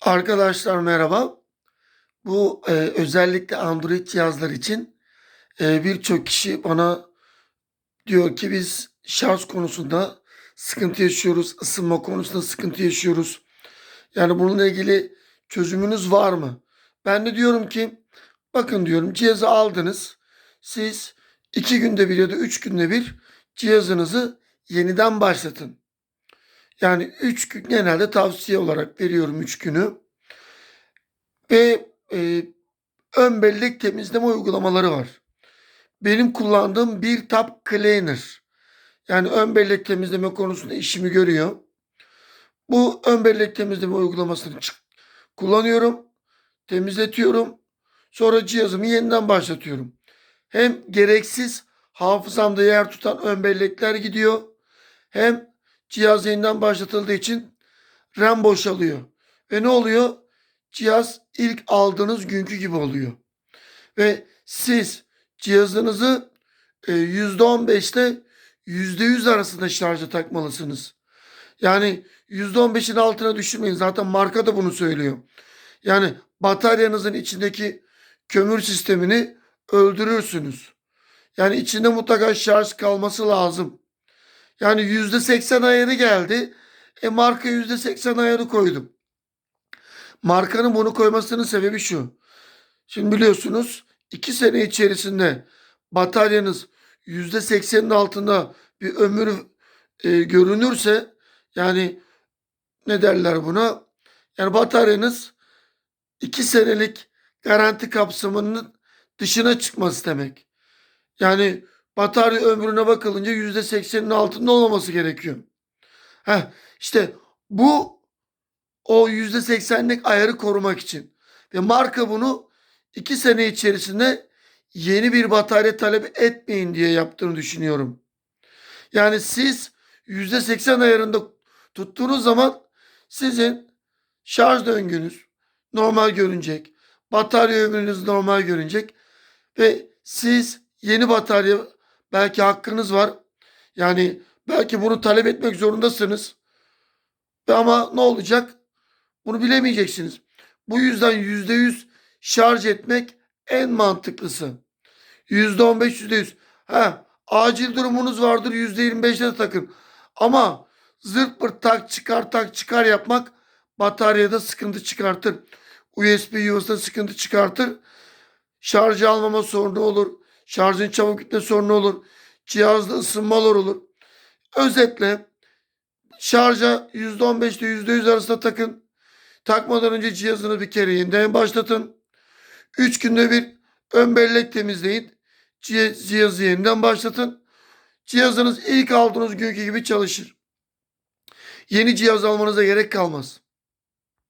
Arkadaşlar merhaba. Bu e, özellikle Android cihazlar için e, birçok kişi bana diyor ki biz şarj konusunda sıkıntı yaşıyoruz, ısınma konusunda sıkıntı yaşıyoruz. Yani bununla ilgili çözümünüz var mı? Ben de diyorum ki bakın diyorum cihazı aldınız. Siz iki günde bir ya da üç günde bir cihazınızı yeniden başlatın. Yani üç gün genelde tavsiye olarak veriyorum üç günü. Ve e, ön bellek temizleme uygulamaları var. Benim kullandığım bir Tab Cleaner. Yani ön bellek temizleme konusunda işimi görüyor. Bu ön bellek temizleme uygulamasını kullanıyorum. Temizletiyorum. Sonra cihazımı yeniden başlatıyorum. Hem gereksiz hafızamda yer tutan ön bellekler gidiyor. Hem cihaz yeniden başlatıldığı için RAM boşalıyor. Ve ne oluyor? Cihaz ilk aldığınız günkü gibi oluyor. Ve siz cihazınızı e, %15 ile %100 arasında şarja takmalısınız. Yani %15'in altına düşürmeyin. Zaten marka da bunu söylüyor. Yani bataryanızın içindeki kömür sistemini öldürürsünüz. Yani içinde mutlaka şarj kalması lazım. Yani %80 ayarı geldi. E marka %80 ayarı koydum. Markanın bunu koymasının sebebi şu. Şimdi biliyorsunuz 2 sene içerisinde bataryanız %80'in altında bir ömür e, görünürse yani ne derler buna? Yani bataryanız 2 senelik garanti kapsamının dışına çıkması demek. Yani batarya ömrüne bakılınca %80'in altında olmaması gerekiyor. Heh, işte bu o %80'lik ayarı korumak için. Ve marka bunu 2 sene içerisinde yeni bir batarya talep etmeyin diye yaptığını düşünüyorum. Yani siz %80 ayarında tuttuğunuz zaman sizin şarj döngünüz normal görünecek. Batarya ömrünüz normal görünecek. Ve siz yeni batarya belki hakkınız var. Yani belki bunu talep etmek zorundasınız. Ama ne olacak? Bunu bilemeyeceksiniz. Bu yüzden %100 şarj etmek en mantıklısı. %15, %100. Ha, acil durumunuz vardır %25'e de takın. Ama zırt pırt tak çıkar tak çıkar yapmak bataryada sıkıntı çıkartır. USB yuvasında sıkıntı çıkartır. Şarjı almama sorunu olur. Şarjın çabuk bitme sorunu olur. Cihazda ısınmalar olur. Özetle şarja %15 ile %100 arasında takın. Takmadan önce cihazını bir kere yeniden başlatın. 3 günde bir ön bellek temizleyin. Cih- Cihazı yeniden başlatın. Cihazınız ilk aldığınız günkü gibi çalışır. Yeni cihaz almanıza gerek kalmaz.